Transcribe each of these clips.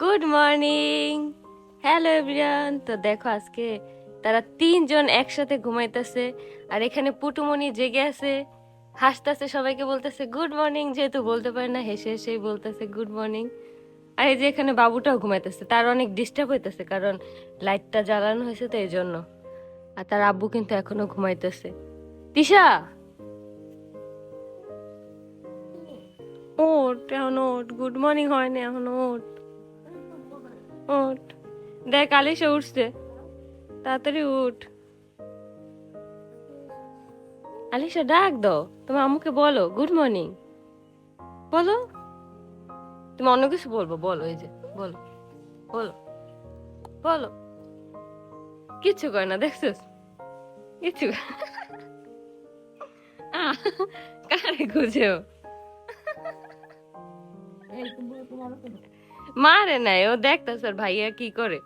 Good morning hello everyone তো দেখো আজকে তারা তিনজন একসাথে ঘুমাইতেছে, আর এখানে পুটুমণি জেগে আছে, হাসতেছে, সবাইকে বলতেছে গুড মর্নিং যেহেতু বলতে পারে না, হেসে হেসেই বলতেছে গুড মর্নিং আর এই যে এখানে বাবুটাও ঘুমাইতেছে, তার অনেক ডিস্টার্ব হইতেছে, কারণ লাইটটা জ্বালানো হয়েছে তো এই জন্য। আর তার আব্বু কিন্তু এখনও ঘুমাইতেছে। তিশা! ওট, এখন ওট। গুড মর্নিং হয় না এখন ওট। ওট। দেখ আলিশা উঠছে। তাড়াতাড়ি উঠ। আলিশা, ডাক দাও। তোমার আম্মুকে বলো। গুড মর্নিং বলো। তুমি অন্য কিছু বলব, বলো, এই যে, বলো বলো বলো। কিচ্ছু করে না, দেখছিস? কিচ্ছু কারে খুঁজেও? মারে নাই, ও দেখতেছে ভাইয়া কি করে?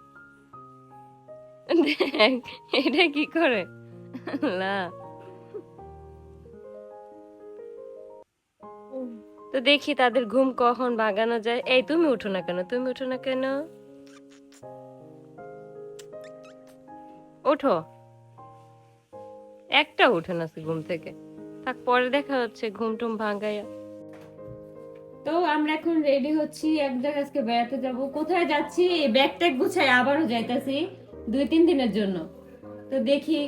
দেখ, এটা কি করে। তো দেখি তাদের ঘুম কখন ভাগানো যায়। এই, তুমি উঠো না কেন? তুমি উঠো না কেন? ওঠো একটা উঠে না ঘুম থেকে। থাক, পরে দেখা হচ্ছে ঘুম টুম ভাঙাইয়া। তো আমরা এখন রেডি হচ্ছি। এক জায়গায় আজকে বেড়াতে যাব। কোথায় যাচ্ছি? ব্যাগ ট্যাগ গুছাই আবারও যাইতাছি দুই তিন দিনের জন্য। তো দেখি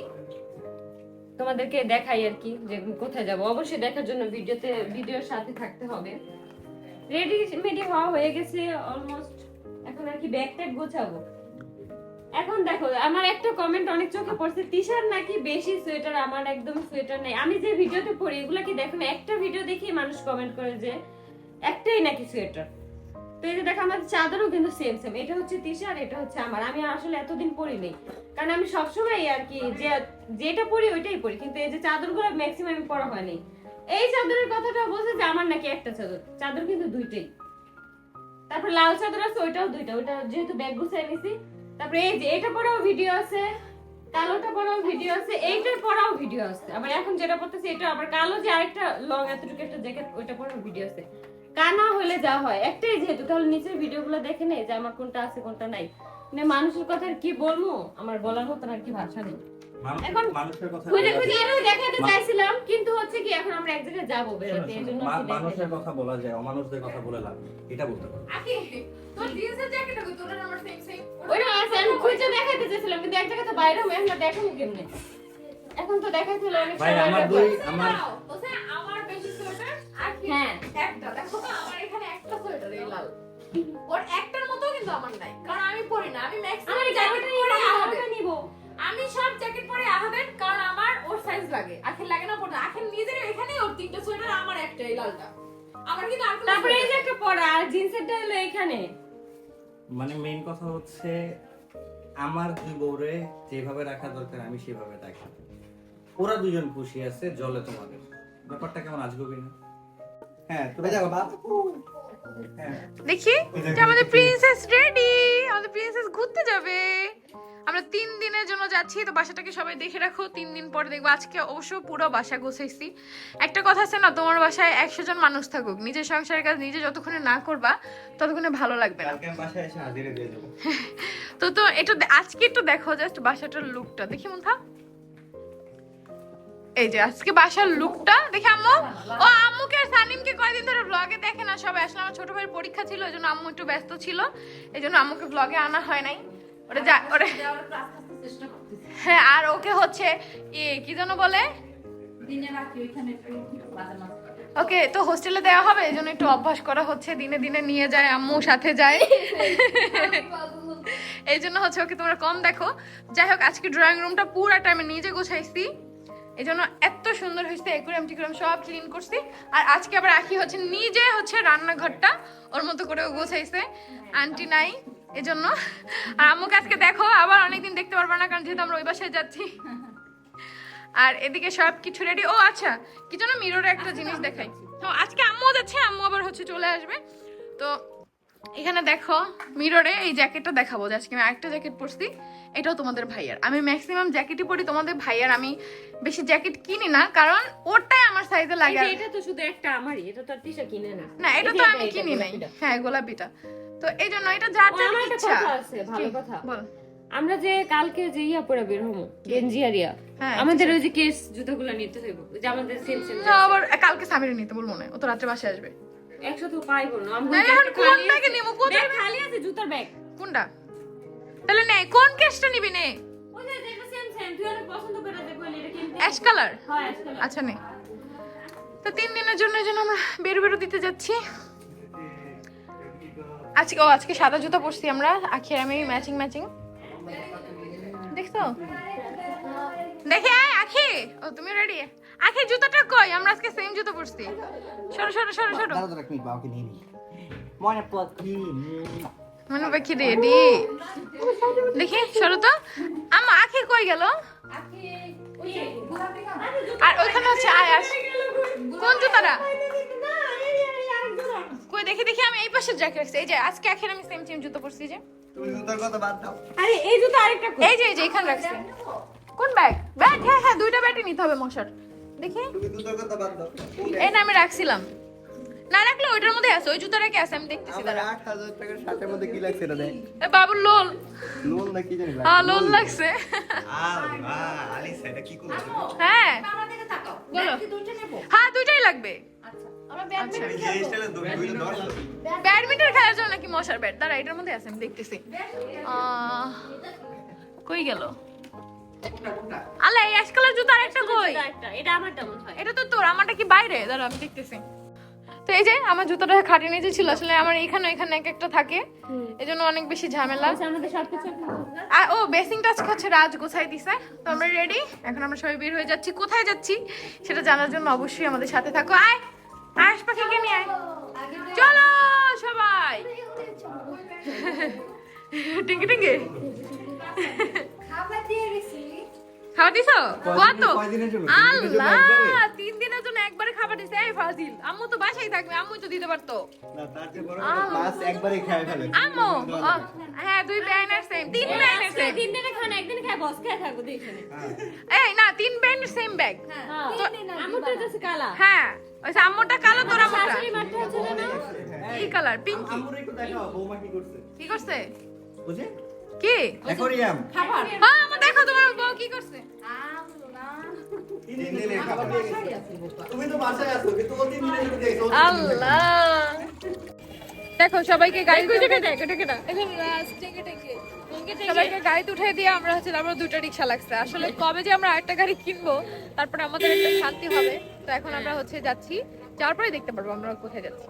তোমাদেরকে দেখাই আর কি যে কোথায় যাব। অবশ্যই দেখার জন্য ভিডিওতে, ভিডিওর সাথে থাকতে হবে। রেডি মেডি হওয়া হয়ে গেছে অলমোস্ট এখন আর কি ব্যাগ ট্যাগ গোছাবো। এখন দেখো, আমার একটা কমেন্ট অনেক চোখে পড়ছে টি-শার্ট নাকি বেশি সোয়েটার আমার একদম সোয়েটার নেই। আমি যে ভিডিওতে পড়ি, এগুলা কি দেখো একটা ভিডিও দেখি মানুষ কমেন্ট করে যে একটাই নাকি সোয়েটার? তো এই যে দেখো, আমাদের চাদরও কিন্তু সেম সেম এটা হচ্ছে টি-শার্ট এটা হচ্ছে আমার। আমি আসলে এতদিন পরি নেই। কারণ আমি সবসময় আর কি যে, যেটা পরি ওইটাই পরি। কিন্তু এই যে চাদরগুলো ম্যাক্সিমাম পরা হয়নি। এই চাদরের কথাটা বলছে যে আমার নাকি একটা চাদর। চাদর কিন্তু দুইটাই। তারপর লাল চাদর আছে, ওইটাও দুইটা। ওইটা যেহেতু ব্যাগ গুছিয়ে নিছি। তারপরে এই যে, এটা পরাও ভিডিও আছে। কালোটা পরাও ভিডিও আছে। এইটার পরাও ভিডিও আছে। আবার এখন যেটা পড়তেছি এটা আবার কালো যে আরেকটা লং এতটুকু একটা জ্যাকেট ওইটা পরাও ভিডিও আছে। কানা হলে যা হয় একটাই যেহেতু। তাহলে নিচের ভিডিওগুলো দেখে নেই যে আমার কোনটা আছে কোনটা নাই। মানে মানুষের কথা কি বলব? আমার বলার মতন আর কি ভাষা নেই। এখন খুঁজে খুঁজে আরও দেখাতে চাইছিলাম কিন্তু হচ্ছে কি এখন আমরা এক জায়গায় যাব বেরোতে এই জন্য মা- আর কি দেখাই মানুষের কথা বলা যায় অমানুষদের কথা বলে লাভ এটা বলতে পারো। তোর জিন্সের জ্যাকেট আছে তোর আমার সেম সেম ওইটা আছে আমি খুঁজে দেখাতে চাইছিলাম কিন্তু এক জায়গায় তো বাইরে হয়ে আমরা দেখাবো কেমনে এখন তো দেখাইতে হলে অনেক সময় আমার দুই আমার হ্যাঁ। একটা। দেখো আমার এখানে একটা সোয়েটার এই লাল। ওর একটার মতো কিন্তু আমার নাই কারণ আমি পরি না। আমি ম্যাক্সিমাম জ্যাকেট পরে আহাদের জামাটা আমি সব জ্যাকেট পরে আহাদের কারণ আমার ওর সাইজ লাগে। আখের লাগে না পড়তে আখের নিজের এখানেই ওর তিনটা সোয়েটার আমার একটা এই লালটা। আমার কিন্তু আর তারপরে এই যে একটা পড়া আর জিন্সেরটা হলো এখানে। মানে মেইন কথা হচ্ছে আমার দুই বউরে যেভাবে রাখা দরকার আমি সেভাবে রাখি। ওরা দুজন খুশি আছে জলে তোমাদের। ব্যাপারটা কেমন আজগবি না? হ্যাঁ তুমি যাও বাপ দেখি যে আমাদের প্রিন্সেস রেডি আমাদের প্রিন্সেস ঘুরতে যাবে। আমরা তিন দিনের জন্য যাচ্ছি তো বাসাটাকে সবাই দেখে রাখো। তিন দিন পরে দেখব। আজকে অবশ্য পুরো বাসা গোছাইছি। একটা কথা আছে না তোমার বাসায় একশো জন মানুষ থাকুক। নিজের সংসারের কাজ নিজে যতক্ষণে না করবা ততক্ষণে ভালো লাগবে না। তো তো এটা আজকে একটু দেখো জাস্ট বাসাটার লুকটা দেখি মুথা এই যে আজকে বাসার লুকটা দেখি আম্মু। ও আম্মুকে আর সানিমকে কয়দিন ধরে ব্লগে দেখে না সবাই আসলে আমার ছোট ভাইয়ের পরীক্ষা ছিল এই জন্য আম্মু একটু ব্যস্ত ছিল। এই জন্য আম্মুকে ব্লগে আনা হয় নাই। ওটা যা ওরে। হ্যাঁ আর ওকে হচ্ছে ই কি যেন বলে? ওকে তো হোস্টেলে দেওয়া হবে এই জন্য একটু অভ্যাস করা হচ্ছে দিনে দিনে নিয়ে যায় আম্মু সাথে যায়। এই জন্য হচ্ছে ওকে তোমরা কম দেখো। যাই হোক আজকে ড্রয়িং রুমটা পুরাটা আমি নিজে গোছাইছি। এই জন্য এত সুন্দর হয়েছে একুরাম টিকুরাম সব ক্লিন করছি। আর আজকে আবার আখি হচ্ছে, নিজে হচ্ছে রান্নাঘরটা, ওর মতো করে গোছাইছে। আন্টি নাই, এজন্য। আর আম্মুকে আজকে দেখো, আবার অনেকদিন দেখতে পারবে না, কারণ যেহেতু আমরা ওই বাসায় যাচ্ছি। আর এদিকে সব কিছু রেডি ও আচ্ছা কি যেন মিররে একটা জিনিস দেখাই। তো আজকে আম্মু যাচ্ছে, আম্মু আবার হচ্ছে চলে আসবে। তো এখানে দেখো মিররে এই জ্যাকেটটা দেখাবো। যে আজকে আমি আরেকটা জ্যাকেট পরছি এটাও তোমাদের ভাইয়ার। আমি ম্যাক্সিমাম জ্যাকেটই পরি তোমাদের ভাইয়ার। আমি বেশি জ্যাকেট কিনি না কারণ ওটাই আমার সাইজে লাগে এটা তো শুধু একটা আমারই এটা তো আর তিশা কিনে না। না এটা তো আমি কিনি নাই। হ্যাঁ গোলাপিটা। তো এই জন্য এটা যার যার ইচ্ছা। আছে ভালো কথা। বল। আমরা যে কালকে যে ইয়া পরে বের হব গেঞ্জি আর ইয়া হ্যাঁ, আমাদের ওই যে কেস জুতোগুলো নিতে হইব যে আমাদের সেম সেম না, আবার কালকে সামিরে নিতে বলব না ও তো রাত্রে বাসে আসবে। পাইবো না না, এখন কোন ব্যাগে নেব? কোথায় খালি আছে জুতার ব্যাগ। কোনটা? তাহলে নে কোন কেসটা নিবি নে? ওই যে সেম সেম তুই অনেক পছন্দ করে কইলি এটা কিনতে অ্যাশ কালার? হয় আচ্ছা নে। তো তিন দিনের জন্য জন্য আমরা বেরো বেরো দিতে যাচ্ছি। আজকে ও আজকে সাদা জুতো পরছি আমরা। আখির আমি ম্যাচিং ম্যাচিং দেখছ? দেখে আয় আখি। ও তুমি রেডি আখি জুতোটা কই? আমরা আজকে সেম জুতো পরছি। সরো সরো সরো সরো। দাঁড়া দাঁড়া মিনিট বাবাকে নিয়ে নিই। মনে পাখি মনে পাখি রেডি দেখি সরো তো। আমা আখি কই গেল? আর ওইখানে হচ্ছে আয়াস। কোন জুতারা কই দেখি দেখি আমি এই পাশে জ্যাকেট রাখছি। এই যে আজকে আখের আমি সেম সেম জুতো পরছি যে। তুমি জুতার কথা বাদ দাও। আরে এই জুতো আরেকটা কই? এই যে এই যে এখানে রাখছি। কোন ব্যাগ ব্যাগ হ্যাঁ হ্যাঁ দুইটা ব্যাগই নিতে হবে মশার। দেখি। তুমি জুতার কথা বাদ দাও। এই না আমি রাখছিলাম। না রাখলে ওইটার মধ্যে আছে ওই জুতো রেখে আছে? আমি দেখতেছি দাঁড়া আট হাজার টাকার শার্টের মধ্যে কি লাগছে এটা দেখ। এ বাবুর লোল। লোন না কি জানি হ্যাঁ লোল লাগছে। আল্লাহ আলিসা এটা কি করছ? হ্যাঁ। আমার দিকে তাকাও বলো। দুইটা নেব? হ্যাঁ দুইটাই লাগবে। আচ্ছা আমরা ব্যাডমিন্টন দশ ব্যাডমিন্টন খেলার জন্য নাকি মশার ব্যাট? দাঁড়া এটার মধ্যে আছে আমি দেখতেছি। কই গেল? আল্লাহ এই অ্যাশ কালার জুতো আরেকটা কই? এটা আমারটা মনে হয়। এটা তো তোর আমারটা কি বাইরে? দাঁড়া আমি দেখতেছি। তো এই যে আমার জুতোটা খাটে নিচে ছিল আসলে আমার এখানে এখানে এক একটা থাকে। এই জন্য অনেক বেশি ঝামেলা। আচ্ছা আর ও বেসিংটা আজকে হচ্ছে রাজ গোছাই দিছে। তো আমরা রেডি এখন আমরা সবাই বের হয়ে যাচ্ছি। কোথায় যাচ্ছি? সেটা জানার জন্য অবশ্যই আমাদের সাথে থাকো। আয়! আয়স পাখিকে নিয়ে আয়। চলো সবাই! টিঙ্কি টিঙ্কি। খাবার দিয়ে গেছি খাবার দিছো? কত তিন দিনের আল্লাহ তিন দিনের জন্য একবারে খাবার দিছে। এই ফাজিল আম্মু তো বাসায় থাকবে আম্মু তো দিতে পারতো। না তার চেয়ে বড় কথা মাছ একবারই ফেলে। আম্মু হ্যাঁ দুই ব্যানের সেম তিন ব্যানের সেম তিন দিনে খান একদিন খাই বস খাই থাকব দেখে এই না তিন ব্যানের সেম ব্যাগ হ্যাঁ কালা। হ্যাঁ ওই আম্মুটা কালো তোর আম্মুটা কালার পিঙ্কি একটু বৌমা কি করছে? কি করছে? বুঝে? কি? অ্যাকোরিয়াম। খাবার। হ্যাঁ দেখো তোমার বউ কি করছে। দেখো সবাইকে গাড়ি সবাইকে গাড়িতে উঠে দিয়ে আমরা হচ্ছে আমরা দুটো রিক্সা লাগছে। আসলে কবে যে আমরা আরেকটা গাড়ি কিনবো তারপরে আমাদের একটা শান্তি হবে। তো এখন আমরা হচ্ছে যাচ্ছি যাওয়ার পরে দেখতে পারব আমরা কোথায় যাচ্ছি।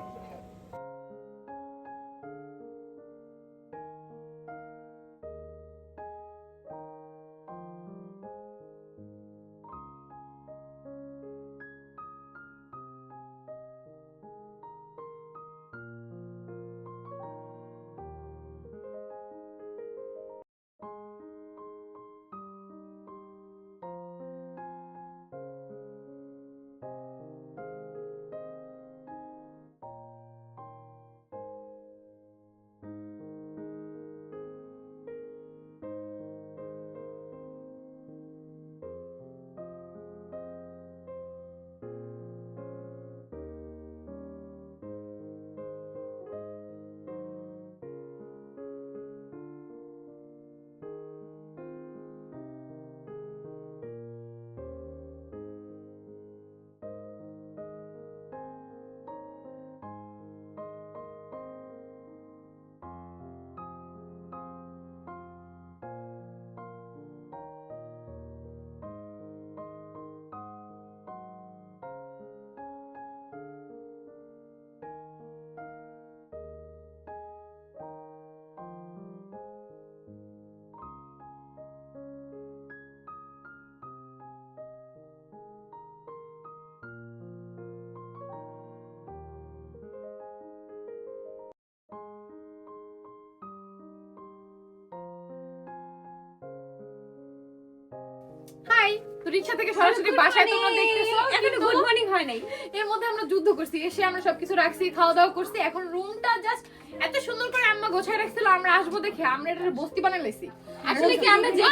তো রিক্সা থেকে সরাসরি বাসায় তোমরা দেখতেছো? এখন গুড মর্নিং হয় নাই। এর মধ্যে আমরা যুদ্ধ করছি এসে আমরা সবকিছু রাখছি খাওয়া দাওয়া করছি। এখন রুমটা জাস্ট এত সুন্দর করে আম্মা গোছায় রাখছিল আমরা আসব দেখে। আমরা এটা বস্তি বানাই লাইছি। আসলে কি আমরা যে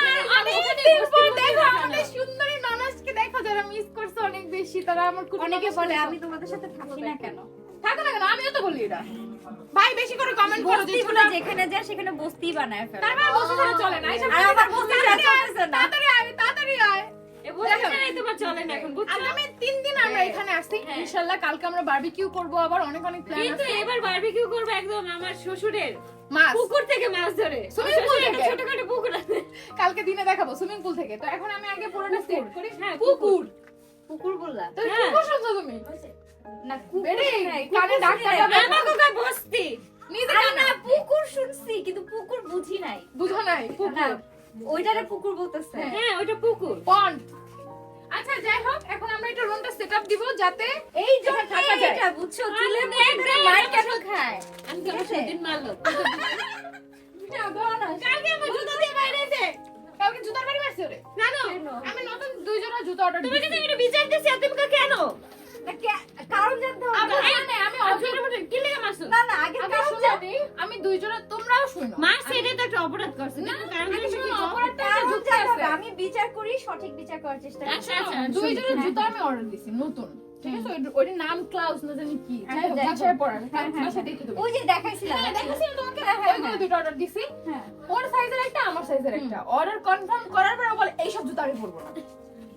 দেখো আমাদের সুন্দরী নানাসকে দেখো যারা মিস করছে অনেক বেশি তারা আমার অনেকে বলে আমি তোমাদের সাথে থাকি না কেন? থাকো না কেন আমিও তো বলি এটা। ভাই বেশি করে কমেন্ট করো যে বস্তি যেখানে যায় সেখানে বস্তি বানায় ফেলে। তার মানে বসে চলে না আর আমার বস্তি চলতেছে না। তাড়াতাড়ি আয় তাড়াতাড়ি আয়। এ বস্তি ছাড়াই তোমার চলে না এখন বুঝছ? আগামী তিন দিন আমরা হ্যাঁ। এখানে আসছি। হ্যাঁ। ইনশাল্লাহ কালকে আমরা বারবিকিউ করব আবার অনেক অনেক প্ল্যান আছে। এবার বারবিকিউ করবে একদম আমার শ্বশুরের। পুকুর থেকে মাছ ধরে। Swimming pool থেকে? ছোটখাটো পুকুর আছে। কালকে দিনে দেখাবো সুইমিং পুল থেকে। তো এখন আমি আগে পুরোটা সেট করি। হ্যাঁ, পুকুর। পুকুর। বললা? তো। পুকুর শুনছো তুমি? না কানে ডাক্তার। আমাকে কয় নিজে কানে পুকুর শুনছি কিন্তু পুকুর বুঝি নাই। বুঝো নাই পুকুর। ওইটারে পুকুর বলতেছে। হ্যাঁ। হ্যাঁ ওইটা পুকুর। পন্ড আচ্ছা যাই হোক এখন আমরা এটা রুমটা সেটআপ দিব যাতে এই যে থাকা যায়। এটা বুঝছ? মধ্যে একদম মার কেন খায় আমি তো সেদিন মারলো। কালকে আমার জুতো দিয়ে বাইরে এসে কালকে জুতার বাড়ি মারছে ওরে। না না আমি নতুন দুই জোড়া জুতো অর্ডার তুমি কিন্তু এটা বিচার দিছি তুমি কেন কারণ জানতে আমি জানি আমি অজয়ের মধ্যে কি লেগে মারছো? না না আগে কারণ জানি আমি দুই জোড়া তোমরাও শুনো। মার সেটা তো একটা অপরাধ করছে না, কারণ আগে জানতে শুনো, কি অপরাধটা যুক্তি আছে। আমি বিচার করি সঠিক বিচার করার চেষ্টা করি আচ্ছা আচ্ছা দুই জোড়া জুতো আমি অর্ডার দিছি নতুন ঠিক আছে? ওই- নাম ক্লাউস না জানি কি পড়ার হ্যাঁ, হ্যাঁ, দেখে দেবো। ওই যে দেখাইছিলাম। হ্যাঁ, তোমাকে হ্যাঁ, হ্যাঁ, ওইগুলো দুটো অর্ডার দিছি। হ্যাঁ। ওর সাইজের একটা আমার সাইজের একটা। অর্ডার কনফার্ম করার পর বলে এইসব জুতো আমি পরবো না।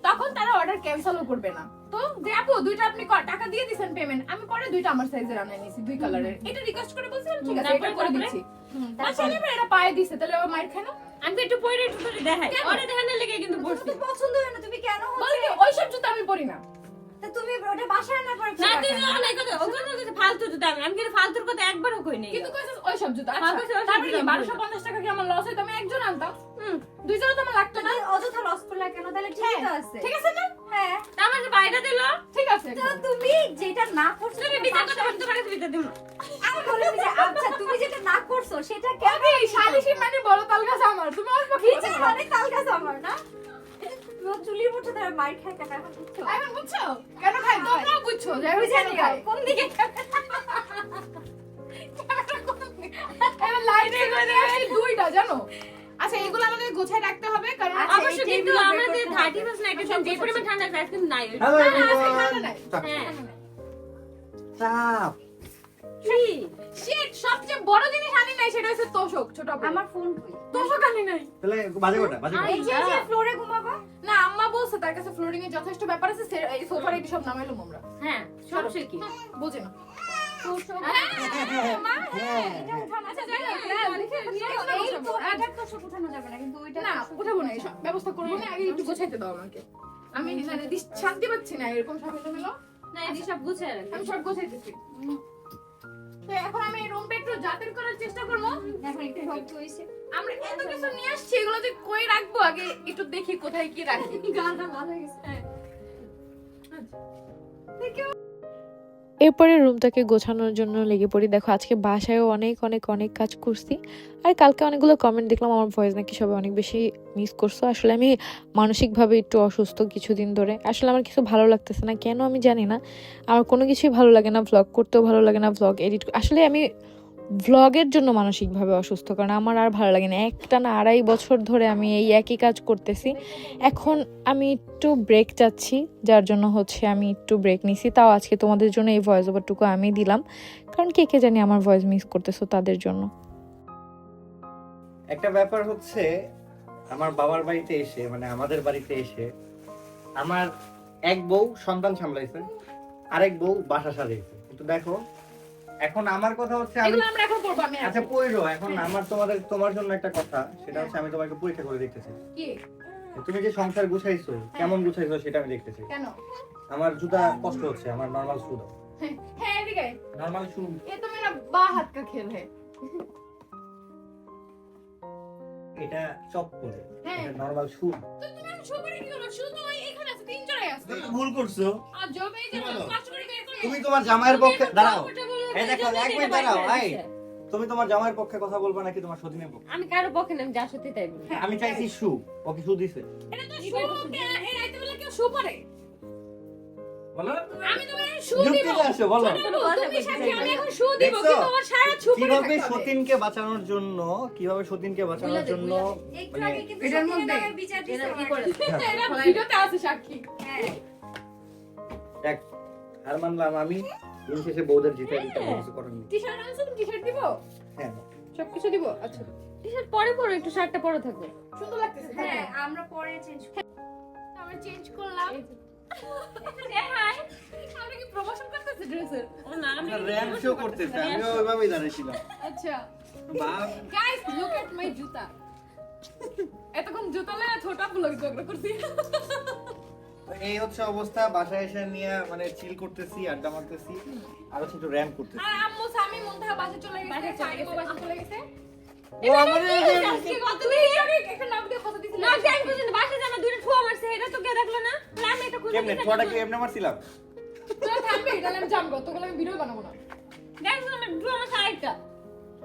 তখন তারা অর্ডার ক্যান্সেলও করবে না। তো যে আপু দুইটা আপনি টাকা দিয়ে দিছেন পেমেন্ট আমি পরে দুইটা আমার সাইজের আনাই নিছি দুই কালারের এটা রিকোয়েস্ট করে বলছিলাম ঠিক আছে এটা করে দিচ্ছি। বাচ্চা তারপর? এটা পায়ে দিছে তাহলে ও মাইর খায় না আমি তো একটু পরে একটু করে দেখাই? ওরে দেখানোর লেগে কিন্তু পড়ছি। পছন্দ হয় না তুমি কেন বলে হচ্ছে কি? ওইসব জুতো আমি পরি না। তুমি ওটা বাসায় না পরে না তুই এই কথা ফালতু জুতা আমি আমি কিন্তু ফালতুর কথা একবারও কই নাই কিন্তু কইছিস ওইসব জুতো। হ্যাঁ, আচ্ছা তারপরে জুতো কি আমি বারোশো পরি পঞ্চাশ টাকা কি আমার লস হইতো? আমি একজন আনতাম। হুম। দুই জোড়া তো করলা কেন? তাহলে ঠিকই তো আছে। ঠিক আছে না হ্যাঁ। আমার যে বাইরে দিল ঠিক আছে। তো তুমি যেটা না করছ তুমি বিচার করতে পারো তোমার কাছে বিচার দিব আমি বললাম যে আচ্ছা তুমি যেটা না করছ সেটা কেন শালিশি মানে বড় তাল গাছ আমার। তুমি অল্প খেয়েছো মানে তাল গাছ আমার না? চুলির মধ্যে তার মার খায় টাকা এখন বুঝছ? কেন খাই তোমরাও বুঝছ যে আমি বুঝে কেন নিও খাই কোন দিকে? এবার লাইনে দুইটা জানো? আচ্ছা এগুলো আমাদের গোছায় রাখতে হবে কারণ আচ্ছা, অবশ্য কিন্তু আমাদের করতে থার্টি হবে। পার্সেন্ট যে পরিমাণ ঠান্ডা আছে আজকে নাই। হ্যালো না, না। হ্যাঁ। চাপ সবচেয়ে বড় জিনিস আনি নাই সেটা হচ্ছে তোষক ছোট। আমার ফোন কই? তোষক আনি নাই। তাহলে বাজে কটা বাজে কটা? এই যে যে ফ্লোরে ঘুমাবা। না আম্মা বলছে তার কাছে ফ্লোরিং এর যথেষ্ট ব্যাপার আছে এই সোফার এটি সব নামাইলো আমরা। হ্যাঁ সমস্যা কি বুঝে না একটু আমি শান্তি পাচ্ছি না এরকম এই একটু করার চেষ্টা আমরা নিয়ে আসছি এগুলো যে রাখব আগে একটু দেখি কোথায় কি রাখি লাল হয়ে এরপরে রুমটাকে গোছানোর জন্য লেগে পড়ি। দেখো, আজকে বাসায়ও অনেক অনেক অনেক কাজ করছি। আর কালকে অনেকগুলো কমেন্ট দেখলাম, আমার ভয়েস নাকি সবাই অনেক বেশি মিস করছ। আসলে আমি মানসিকভাবে একটু অসুস্থ কিছুদিন ধরে। আসলে আমার কিছু ভালো লাগতেছে না, কেন আমি জানি না। আমার কোনো কিছুই ভালো লাগে না ভ্লগ করতেও ভালো লাগে না ভ্লগ এডিট আসলে আমি ভ্লগের জন্য মানসিকভাবে অসুস্থ, কারণ আমার আর ভালো লাগে না। একটা না আড়াই বছর ধরে আমি এই একই কাজ করতেছি। এখন আমি একটু ব্রেক চাচ্ছি, যার জন্য হচ্ছে আমি একটু ব্রেক নিছি। তাও আজকে তোমাদের জন্য এই ভয়েস ওভারটুকু আমি দিলাম। কারণ কে কে জানি আমার ভয়েস মিস করতেছো তাদের জন্য। একটা ব্যাপার হচ্ছে, আমার বাবার বাড়িতে এসে মানে আমাদের বাড়িতে এসে, আমার এক বউ সন্তান সামলাইছে, আরেক বউ বাসা সাজাইছে। কিন্তু দেখো এখন আমার কথা হচ্ছে আমি আমরা এখন পড়ব আমি আচ্ছা পড়ো এখন হ্যাঁ। আমার তোমাদের তোমার জন্য একটা কথা সেটা হচ্ছে আমি তোমাকে পরীক্ষা করে দেখতেছি। কি? তুমি যে সংসার গুছাইছো হ্যাঁ। কেমন গুছাইছো সেটা আমি দেখতেছি। কেন? আমার জুতা কষ্ট হচ্ছে আমার নরমাল শু দাও। হ্যাঁ, হ্যাঁ এদিকে নরমাল শু এ তো মেরা বা হাত কা খেল হ্যায় এটা চপ করে এটা নরমাল শু তো তুমি আমি শু করে কি করো? শু তো এখানে আছে তিন জোড়াই আছে ভুল করছ। আর জবে এই যে কষ্ট করে তুমি তোমার জামাইয়ের পক্ষে দাঁড়াও। এই দেখো, জন্য এক এটা দাঁড়াও, এই। তুমি তোমার জামাইয়ের পক্ষে কথা বলবা নাকি তোমার সতীনের পক্ষে? আমি কারও পক্ষে না আমি যা সত্যি তাই বলি। আমি চাইছি শু ওকে শু দিছে? এটা তো শো কে এই রাইতে বেলা কেউ শো পরে বলো। আমি তোমার শো দিব। আসো বলো। তুমি সাথে আমি এখন শো দিব? কিন্তু আমার সারা ছু পরে কীভাবে সতীনকে বাঁচানোর জন্য কীভাবে সতীনকে বাঁচানোর জন্য মানে এটার মধ্যে বিচার দিছে এটা কি আমার। করে এটা ভিডিওতে আছে সাক্ষী। হ্যাঁ এক হার মানলাম আমি। দিন শেষে বউদের জিতে দিতে হবে, কিছু করার নেই। টি শার্ট আনছো তুমি টি শার্ট দিব? হ্যাঁ। সবকিছু দিব? আচ্ছা। টি শার্ট পরে পরে একটু শার্টটা পরে থাকবে সুন্দর লাগতেছে হ্যাঁ আমরা পরে চেঞ্জ আমরা চেঞ্জ করলাম। আমরা কি প্রমোশন করতেছি ড্রেসের? ও না আমি র্যাম্প শো করতেছে আমিও ওইভাবেই দাঁড়িয়েছিলাম আচ্ছা। বাপ। গাইস লুক এট মাই জুতা। এতক্ষণ জুতা লয়ে ছোট ব্লগ ঝগড়া করছি। এই হচ্ছে অবস্থা বাসায় এসে নিয়ে মানে চিল করতেছি আড্ডা মারতেছি আর হচ্ছে একটু র্যাম্প করতেছি। আর আম্মু স্বামী মুন্তাহা বাসা চলে গেছে চলে বাসা চলে গেছে। ও আমাদের আজকে কত একটা নাম দিয়ে কথা দিছিল না। জানি বুঝিনি বাসা জানা দুইটা ঠুয়া মারছে এটা তো কেউ দেখল না। আমি এটা খুঁজে কেমনে ছোয়াটা কি এমনি মারছিলাম? তোরা থাকবি তাহলে আমি জানব তোকে আমি ভিডিও বানাবো না। দেখছ না ঠুয়া মারছে আরেকটা।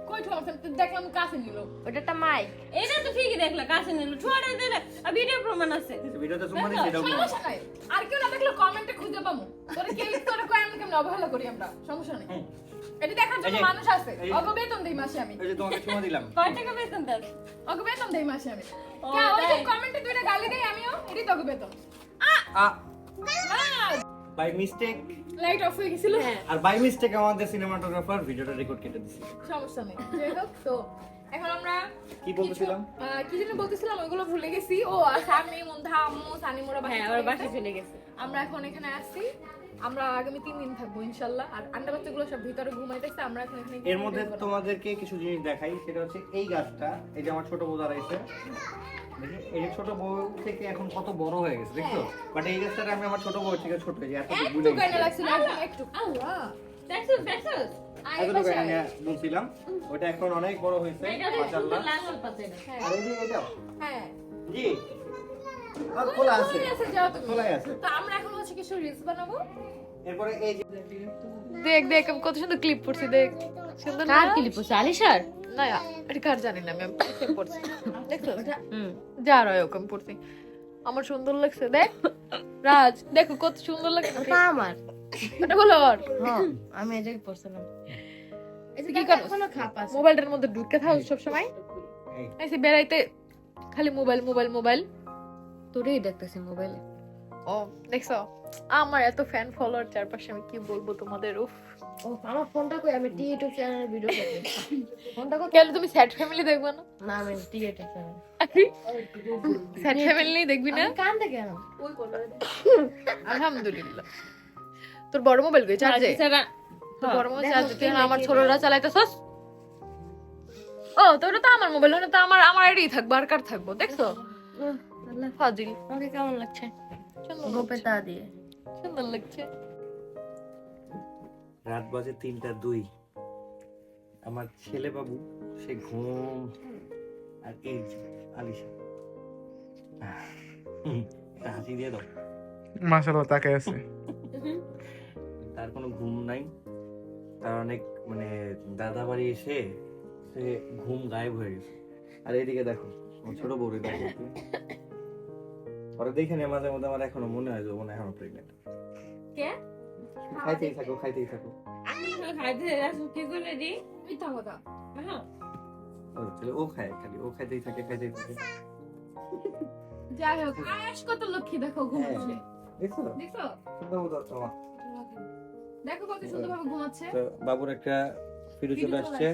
কই ঠোয়া দেখলাম কাছে নিল। ওটা একটা মাইক এটা তো ঠিকই দেখলা কাছে নিল। ঠুয়াটা দিলে ভিডিও প্রমাণ আছে। ভিডিওতে তোমার সেটাও সমস্যা নাই। আর কেউ না দেখলে কমেন্টে খুঁজে পাবো। তোরা কে তোরা কয় আমি কেমন অবহেলা করি আমরা? সমস্যা নেই। এটা দেখার জন্য মানুষ আছে। বেতন দেই মাসে আমি। এই যে তোমাকে চুমা দিলাম। কয় টাকা বেতন তার অগ বেতন দেই মাসে আমি। কে ওই কমেন্টে দুইটা গালি দেই আমিও এটাই তোকে বেতন। আ! বাই মিস্টেক লাইট অফ হয়ে গেছিল। আর বাই মিস্টেক আমাদের সিনেমাটোগ্রাফার ভিডিওটা রেকর্ড কেটে দিছে। সমস্যা নেই। যাই হোক তো এখন আমরা কি বলতেছিলাম? কি যেন বলতেছিলাম? ওইগুলো ভুলে গেছি। ও আর স্বামী মুন্ধা আম্মু সানিমুরা ভাই ওর বাসায় চলে গেছে। আমরা এখন এখানে আসছি আমরা আগামী তিন দিন থাকব ইনশাল্লাহ। আর আন্ডা বাচ্চাগুলো সব ভিতরে ঘুমাই ঘুমাইতেছে আমরা এখন এখানে এর মধ্যে তোমাদেরকে কিছু জিনিস দেখাই সেটা হচ্ছে এই গাছটা এই যে আমার ছোট বউ দাঁড়াইছে। এই যে ছোট বউ থেকে এখন কত বড় হয়ে গেছে দেখছ? বাট এই গাছটা আমি আমার ছোট বউ থেকে ছোট হয়েছে এত একটু বুঝে কান্না একটু আল্লাহ আমি আয়। বলছিলাম ওটা এখন অনেক বড় হয়েছে মাশাআল্লাহ। আর এই যে এটা? হ্যাঁ। জি। খোলা আছে। ঠিক আছে, যাও তুমি। খোলাই আছে। তো আমরা এখন হচ্ছে কিছু রিলস বানাবো। এরপরে এই দেখ দেখ আমি কত সুন্দর ক্লিপ পড়ছি দেখ। সুন্দর না? কার ক্লিপ হচ্ছে আলিশার? না এটা কার জানি না আমি ক্লিপ পড়ছি। দেখছ যা রয় ওকে আমি পড়ছি। আমার সুন্দর লাগছে দেখ। রাজ দেখো কত সুন্দর লাগছে। ওটা আমার। এটা বলো আর হ্যাঁ আমি এটাই পড়ছিলাম। দেখো, মোবাইলটার মধ্যে ঢুকে থাকো সব সময় এই এসে বেড়াইতে খালি মোবাইল মোবাইল মোবাইল। তোরেই দেখতেছি মোবাইলে ও দেখছ? আমার এত ফ্যান ফলোয়ার চারপাশে আমি কি বলব তোমাদের উফ। ও আমার ফোনটা কই? আমি টি ইউটিউব চ্যানেলে ভিডিও করব ফোনটা কই? কেন তুমি স্যাড ফ্যামিলি দেখবে না? না আমি টি ইউটিউব চ্যানেল স্যাড ফ্যামিলি দেখবি না? কান থেকে কেন? আলহামদুলিল্লাহ। তোর বড় মোবাইল কই? চার্জে তোর বড় মোবাইল চার্জে তুই আমার ছোটরা চালাইতেছস? ও তোর তো আমার মোবাইল হলে তো আমার আমার আইডি থাকব আর কার থাকব? দেখছ? ফাজিল আমাকে কেমন লাগছে? সুন্দর গোপে দিয়ে। সুন্দর লাগছে। রাত বাজে তিনটা দুই। আমার ছেলে বাবু সে ঘুম আর এই আলিশা। হাসি দিয়ে দাও। মাশাআল্লাহ তাকে আছে। তার কোনো ঘুম নাই। তার অনেক মানে দাদা বাড়ি এসে সে ঘুম গায়েব হয়ে গেছে। আর এইদিকে দেখো ছোট বউরে দেখো। ওরা দেখে নিয়ে মাঝে মধ্যে আমার এখনও মনে হয় যে মনে হয় এখনও প্রেগনেন্ট কে? খাইতেই থাকো খাইতেই থাকো। আমি খাইতে আসো কি করে দি মিথ্যা কথা। হ্যাঁ। ও খায় খালি ও খাইতেই থাকে খাইতেই থাকে। যাই হোক আয়াস কত লক্ষ্মী দেখো দেখছ? দেখছ? সুন্দর মতো দেখো কত ঘুমাচ্ছে। তো বাবুর একটা ফিরে চলে আসছে।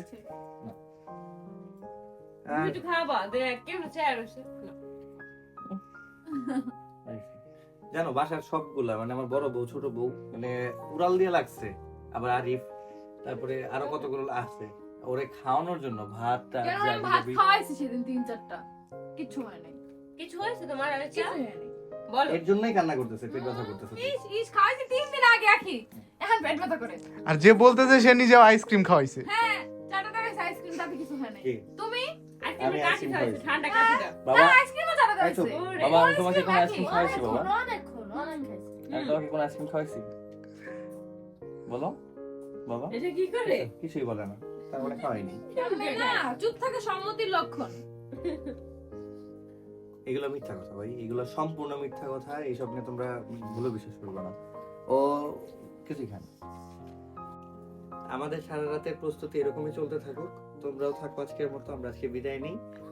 একটু খাবা দে কে হচ্ছে আর হচ্ছে জানো বাসার সবগুলা মানে আমার বড় বউ ছোট বউ মানে উড়াল দিয়ে লাগছে। আবার আরিফ তারপরে আরও কতগুলো আছে। ওরে খাওয়ানোর জন্য কেন ভাত খাওয়াইছি সেদিন তিন চারটা। কিচ্ছু হয় নাই। কিছু হয়েছে তোমার আর কিছু হয় নাই। বলো। এর জন্যই কান্না করতেছে পেট ব্যথা করতেছে। ইস ইস খাওয়াইছি তিন দিন আগে আখি। এখন পেট ব্যথা করে। আর যে বলতেছে সে নিজেও আইসক্রিম খাওয়াইছে। হ্যাঁ চারটা টাকা আইসক্রিম তাতে কিছু হয় নাই। তুমি? আইসক্রিম খাইছি। ঠান্ডা কাশি দাও বাবা এই তো, বাবা আমি তোমাকে কোনো আইসক্রিম খাওয়াইছি বাবা? আমি তোমাকে কোনো আইসক্রিম খাওয়াইছি। বলো বাবা। এটা কি করে? কিছুই বলে না তার মানে খাওয়াইনি না? চুপ থাকে সম্মতির লক্ষণ। এগুলো মিথ্যা কথা ভাই। এগুলো সম্পূর্ণ মিথ্যা কথা এইসব নিয়ে তোমরা ভুলে বিশ্বাস করবে না। ও কিছুই খান আমাদের সারা রাতের প্রস্তুতি এরকমই চলতে থাকুক। তোমরাও থাকো আজকের মতো আমরা আজকে বিদায় নিই।